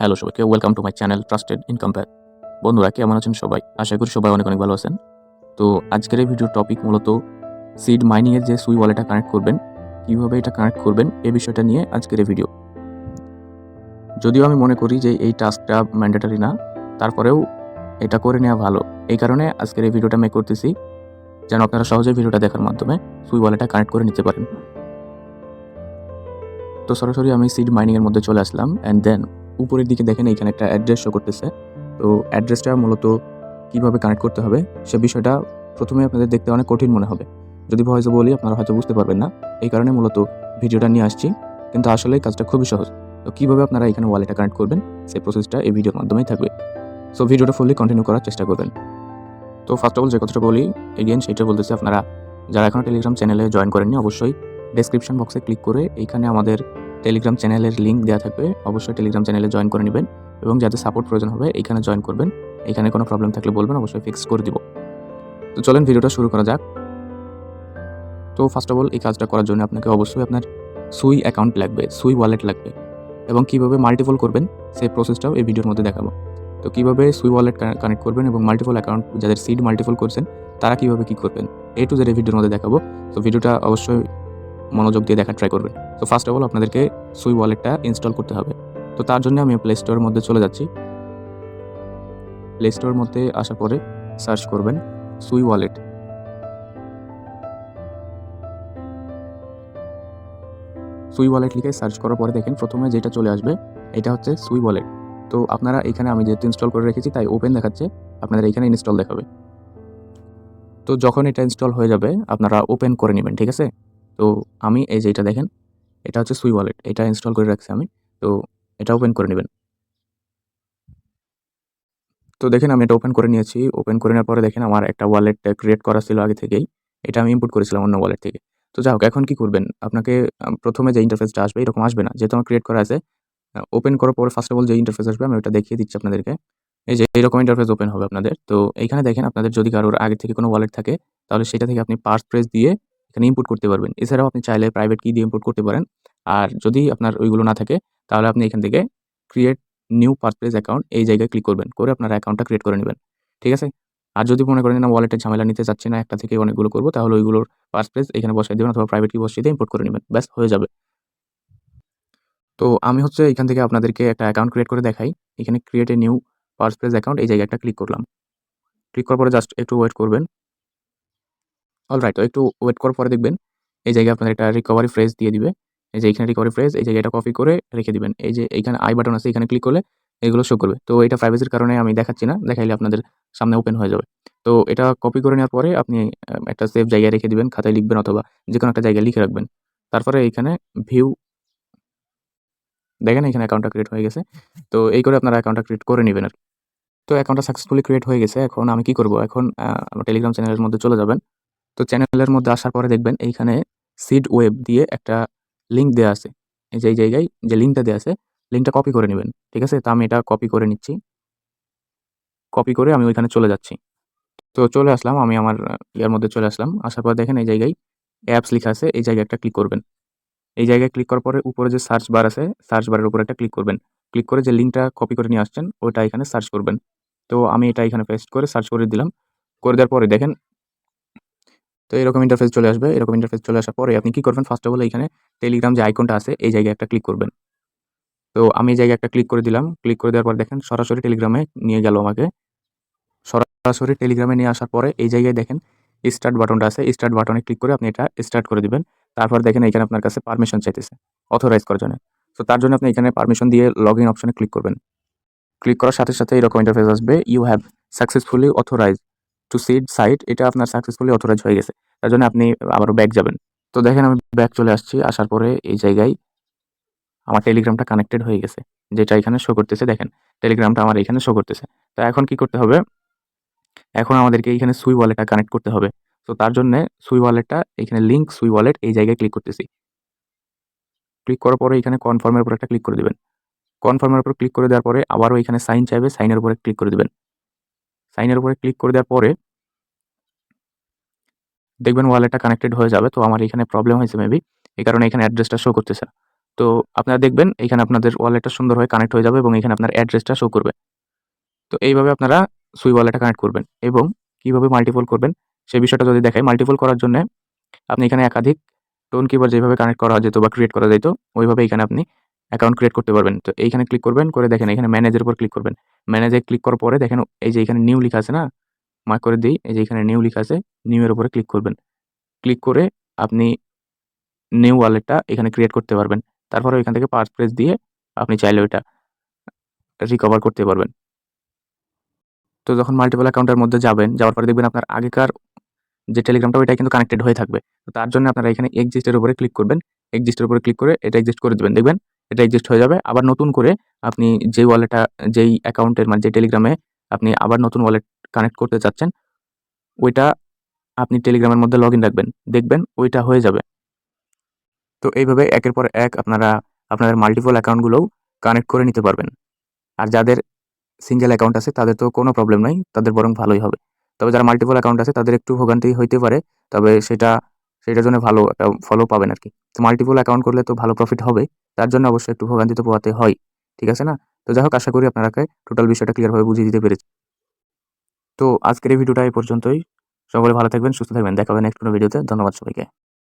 Hello সবাইকে welcome to my channel trusted income path বন্ধুরা, কেমন আছেন সবাই? আশা করি সবাই অনেক অনেক ভালো আছেন। তো আজকের এই ভিডিওর টপিক মূলত সিড মাইনিংয়ের যে সুই ওয়ালেটটা কানেক্ট করবেন, কীভাবে এটা কানেক্ট করবেন এই বিষয়টা নিয়ে আজকের এই ভিডিও যদিও আমি মনে করি যে এই টাস্কটা ম্যান্ডেটারি না, তারপরেও এটা করে নেওয়া ভালো। এই কারণে আজকের এই ভিডিওটা মেক করতেছি, যেন আপনারা সহজেই ভিডিওটা দেখার মাধ্যমে সুই ওয়ালেটটা কানেক্ট করে নিতে পারেন। তো সরাসরি আমি সিড মাইনিংয়ের মধ্যে চলে আসলাম অ্যান্ড দেন উপরের দিকে দেখেন, এখানে একটা অ্যাড্রেস শো করতেছে। তো অ্যাড্রেসটা মূলত কীভাবে কানেক্ট করতে হবে, সে বিষয়টা প্রথমে আপনাদের দেখতে অনেক কঠিন মনে হবে। যদি ভয়েসে বলি, আপনারা হয়তো বুঝতে পারবেন না। এই কারণে মূলত ভিডিওটা নিয়ে আসছি। কিন্তু আসলে কাজটা খুবই সহজ। তো কীভাবে আপনারা এখানে ওয়ালেটটা কানেক্ট করবেন, সেই প্রসেসটা এই ভিডিওর মাধ্যমেই থাকবে। সো ভিডিওটা ফুললি কন্টিনিউ করার চেষ্টা করবেন। তো ফার্স্ট অফ অল যে কথাটা বলি এগেন সেটা বলতেছি আপনারা, যারা এখনও টেলিগ্রাম চ্যানেলে জয়েন করেননি, অবশ্যই ডেসক্রিপশন বক্সে ক্লিক করে এইখানে আমাদের টেলিগ্রাম চ্যানেলের লিঙ্ক দেওয়া থাকবে। অবশ্যই টেলিগ্রাম চ্যানেলে জয়েন করে নেবেন এবং যাদের সাপোর্ট প্রয়োজন হবে, এখানে জয়েন করবেন। এখানে কোনো প্রবলেম থাকলে বলবেন, অবশ্যই ফিক্স করে দিব। তো চলেন ভিডিওটা শুরু করা যাক। তো ফার্স্ট অফ অল এই কাজটা করার জন্য আপনাকে অবশ্যই আপনার সুই অ্যাকাউন্ট লাগবে, সুই ওয়ালেট লাগবে। এবং কীভাবে মাল্টিপল করবেন, সেই প্রসেসটাও এই ভিডিওর মধ্যে দেখাবো। তো কীভাবে সুই ওয়ালেট কানেক্ট করবেন এবং মাল্টিপল অ্যাকাউন্ট যাদের সিড মাল্টিপল করছেন, তারা কীভাবে কী করবেন এ টু জেড ভিডিওর মধ্যে দেখাবো। তো ভিডিওটা অবশ্যই মনোযোগ দিয়ে দেখার ট্রাই করবেন তো ফার্স্ট অফ অল আপনাদেরকে সুই ওয়ালেটটা ইনস্টল করতে হবে। তো তার জন্য আমি প্লে স্টোরের মধ্যে চলে যাচ্ছি। প্লে স্টোরের মধ্যে আসার পরে সার্চ করবেন সুই ওয়ালেট সুই ওয়ালেট লিখে সার্চ করার পরে দেখেন প্রথমে যেটা চলে আসবে, এটা হচ্ছে সুই ওয়ালেট তো আপনারা এখানে আমি যেহেতু ইনস্টল করে রেখেছি, তাই ওপেন দেখাচ্ছে, আপনাদের এখানে ইনস্টল দেখাবে। তো যখন এটা ইনস্টল হয়ে যাবে, আপনারা ওপেন করে নেবেন, ঠিক আছে? তো আমি এই যে এটা দেখেন, এটা হচ্ছে সুই ওয়ালেট এটা ইনস্টল করে রাখছি আমি, তো এটা ওপেন করে নেবেন। তো দেখেন আমি এটা ওপেন করে নিয়েছি ওপেন করে নেওয়ার পরে দেখেন আমার একটা ওয়ালেট ক্রিয়েট করা ছিল আগে থেকেই, এটা আমি ইম্পোর্ট করেছিলাম অন্য ওয়ালেট থেকে। তো যাই হোক, এখন কি করবেন? আপনাকে প্রথমে যে ইন্টারফেসটা আসবে, এরকম আসবে না। যেহেতু আমার ক্রিয়েট করা আছে ওপেন করার পরে ফার্স্ট অফ অল যে ইন্টারফেস আসবে, আমি ওটা দেখিয়ে দিচ্ছি আপনাদেরকে। এই যে এইরকম ইন্টারফেস ওপেন হবে আপনাদের। তো এইখানে দেখেন আপনাদের যদি কারোর আগে থেকে কোনো ওয়ালেট থাকে, তাহলে সেটা থেকে আপনি পার্স প্রেস দিয়ে এখানে ইম্পোর্ট করতে পারবেন। এছাড়াও আপনি চাইলে প্রাইভেট কি দিয়ে ইম্পোর্ট করতে পারেন। আর যদি আপনার ওইগুলো না থাকে, তাহলে আপনি এখান থেকে ক্রিয়েট নিউ পার্সপ্লেস অ্যাকাউন্ট এই জায়গায় ক্লিক করবেন। করে আপনার অ্যাকাউন্টটা ক্রিয়েট করে নেবেন। ঠিক আছে? আর যদি মনে করেন না ওয়ালেটের ঝামেলা নিতে চাচ্ছি না, একটা থেকে অনেকগুলো করব, তাহলে ওইগুলোর পার্সপ্লেস এখানে বসাই দেবেন অথবা প্রাইভেট কি বসিয়ে দিয়ে ইম্পোর্ট করে নেবেন। ব্যাস, হয়ে যাবে। তো আমি হচ্ছে এখান থেকে আপনাদেরকে একটা অ্যাকাউন্ট ক্রিয়েট করে দেখাই। এখানে create a new purseplace account এই জায়গায় একটা ক্লিক করলাম। ক্লিক করার পরে জাস্ট একটু ওয়েট করবেন। অল রাইট তো একটু ওয়েট করার পরে দেখবেন এই জায়গায় আপনার একটা রিকভারি ফ্রেজ দিয়ে দিবে। এই যে এখানে রিকভারি ফ্রেজ এই জায়গায় এটা কপি করে রেখে দিবেন। এই যে এইখানে আই বাটন আছে, এখানে ক্লিক করলে এগুলো শো করবে। তো এটা প্রাইভেসির কারণে আমি দেখাচ্ছি না, দেখাইলে আপনাদের সামনে ওপেন হয়ে যাবে। তো এটা কপি করে নেওয়ার পরে আপনি একটা সেফ জায়গায় রেখে দিবেন, খাতায় লিখবেন অথবা যে কোনো একটা জায়গায় লিখে রাখবেন। তারপরে এখানে ভিউ দেখেন এখানে অ্যাকাউন্টটা ক্রিয়েট হয়ে গেছে। তো এই করে আপনারা অ্যাকাউন্টটা ক্রিয়েট করে নেবেন আর তো অ্যাকাউন্টটা সাকসেসফুলি ক্রিয়েট হয়ে গেছে, এখন আমি কি করব? এখন আমার টেলিগ্রাম চ্যানেলের মধ্যে চলে যাবেন। তো চ্যানেলের মধ্যে আসার পরে দেখবেন এইখানে সিড ওয়েব দিয়ে একটা লিঙ্ক দেওয়া আছে। এই যে, এই জায়গায় যে লিঙ্কটা দেওয়া আছে লিঙ্কটা কপি করে নেবেন, ঠিক আছে? তো আমি এটা কপি করে নিচ্ছি। কপি করে আমি ওইখানে চলে যাচ্ছি। তো চলে আসলাম, আমি আমার ইয়ার মধ্যে চলে আসলাম। আসার পর দেখেন এই জায়গায় অ্যাপস লেখা আছে, এই জায়গায় একটা ক্লিক করবেন। এই জায়গায় ক্লিক করার পরে উপরে যে সার্চ বার আছে সার্চ বারের উপরে একটা ক্লিক করবেন। ক্লিক করে যে লিঙ্কটা কপি করে নিয়ে আসছেন ওইটা এখানে সার্চ করবেন। তো আমি এটা এখানে পেস্ট করে সার্চ করে দিলাম। করে দেওয়ার পরে দেখেন তো এরকম ইন্টারফেস চলে আসবে। এরকম ইন্টারফেস চলে আসার পরে আপনি কি করবেন? ফার্স্ট অফ অল এখানে টেলিগ্রাম যে আইকনটা আছে, এই জায়গায় একটা ক্লিক করবেন। তো আমি এই জায়গায় একটা ক্লিক করে দিলাম। ক্লিক করে দেওয়ার পর দেখেন সরাসরি টেলিগ্রামে নিয়ে গেল আমাকে। সরাসরি টেলিগ্রামে নিয়ে আসার পরে এই জায়গায় দেখেন স্টার্ট বাটনটা আছে। স্টার্ট বাটনে ক্লিক করে আপনি এটা স্টার্ট করে দিবেন। তারপর দেখেন এখানে আপনার কাছে পারমিশন চাইতেছে অথরাইজ করার জন্য। তো তার জন্য আপনি এখানে পারমিশন দিয়ে লগ ইন অপশনে ক্লিক করবেন। ক্লিক করার সাথে সাথে এরকম ইন্টারফেস আসবে। You have successfully authorize to seed site এটা আপনার সাকসেসফুলি অথরাইজ হয়ে গেছে। তার জন্য আপনি আবারও ব্যাক যাবেন। তো দেখেন আমি ব্যাক চলে আসছি, আসার পরে এই জায়গায় আমার টেলিগ্রামটা কানেক্টেড হয়ে গেছে, যেটা এখানে শো করতেছে। দেখেন টেলিগ্রামটা আমার এখানে শো করতেছে। তো এখন কি করতে হবে? এখন আমাদেরকে এখানে সুই ওয়ালেটটা কানেক্ট করতে হবে। তো তার জন্য সুই ওয়ালেটটা এখানে লিঙ্ক সুই ওয়ালেট এই জায়গায় ক্লিক করতেছি। ক্লিক করার পরে এখানে কনফার্মের উপর একটা ক্লিক করে দেবেন। কনফার্মের উপর ক্লিক করে দেওয়ার পরে আবারও এখানে সাইন চাইবে সাইনের উপরে ক্লিক করে দেবেন। সাইনের উপরে ক্লিক করে দেওয়ার পরে দেখবেন ওয়ালেটটা কানেক্টেড হয়ে যাবে, তো আমার এখানে প্রবলেম হয়েছে মেবি এই কারণে এখানে অ্যাড্রেসটা শো করতেছে তো আপনারা দেখবেন এখানে আপনাদের ওয়ালেটটা সুন্দরভাবে কানেক্ট হয়ে যাবে এবং এখানে আপনার অ্যাড্রেসটা শো করবে। তো এইভাবে আপনারা সুই ওয়ালেটটা কানেক্ট করবেন এবং কীভাবে মাল্টিপল করবেন সেই বিষয়টা যদি দেখাই মাল্টিপল করার জন্য আপনি এখানে একাধিক টোন কিবোর্ড যেভাবে কানেক্ট করা যেত বা ক্রিয়েট করা যেত ওইভাবে এখানে আপনি অ্যাকাউন্ট ক্রিয়েট করতে পারবেন। তো এইখানে ক্লিক করবেন, করে দেখেন, এখানে ম্যানেজের উপর ক্লিক করবেন। ম্যানেজে ক্লিক করার পরে দেখেন, এই যে এখানে নিউ লেখা আছে না মার্ক করে দিই, এই যে এখানে নিউ লেখা আছে নিউ এর উপরে ক্লিক করবেন। ক্লিক করে আপনি নিউ ওয়ালেটটা এখানে ক্রিয়েট করতে পারবেন। তারপরে এখান থেকে পাস প্রেস দিয়ে আপনি চাইলে ওইটা রিকভার করতে পারবেন। তো যখন মাল্টিপল অ্যাকাউন্টের মধ্যে যাবেন, যাওয়ার পরে দেখবেন আপনার আগেকার যে টেলিগ্রামটা ওইটা কিন্তু কানেক্টেড হয়ে থাকবে। তো তার জন্য আপনারা এখানে এক্সিস্টের উপরে ক্লিক করবেন। এক্সিস্টের উপরে ক্লিক করে এটা এক্সিস্ট করে দেবেন। দেখবেন এটা এক্সিস্ট হয়ে যাবে। আবার নতুন করে আপনি যেই ওয়ালেটটা যেই অ্যাকাউন্টের মানে যে টেলিগ্রামে আপনি আবার নতুন ওয়ালেট কানেক্ট করতে চাচ্ছেন, ওইটা আপনি টেলিগ্রামের মধ্যে লগ ইন রাখবেন। দেখবেন ওইটা হয়ে যাবে। তো এইভাবে একের পর এক আপনারা, আপনাদের মাল্টিপল অ্যাকাউন্টগুলোও কানেক্ট করে নিতে পারবেন। আর যাদের সিঙ্গেল অ্যাকাউন্ট আছে, তাদের তো কোনো প্রবলেম নাই, তাদের বরং ভালোই হবে। তবে যারা মাল্টিপল অ্যাকাউন্ট আছে, তাদের একটু ভোগান্তি হইতে পারে, তবে সেটা, সেটার জন্য ভালো একটা ফলো পাবেন আর কি তো মাল্টিপল অ্যাকাউন্ট করলে তো ভালো প্রফিট হবে, তার জন্য অবশ্যই একটু ভোগান্তি তো পোহাতে হয়, ঠিক আছে না? তো যাই হোক, আশা করি আপনারাকে টোটাল বিষয়টা ক্লিয়ারভাবে বুঝিয়ে দিতে পেরেছি। তো আজকের এই ভিডিওটা এই পর্যন্তই। সকলে ভালো থাকবেন, সুস্থ থাকবেন। দেখাবেন হবে নেক্সট কোনো ভিডিওতে ধন্যবাদ সবাইকে।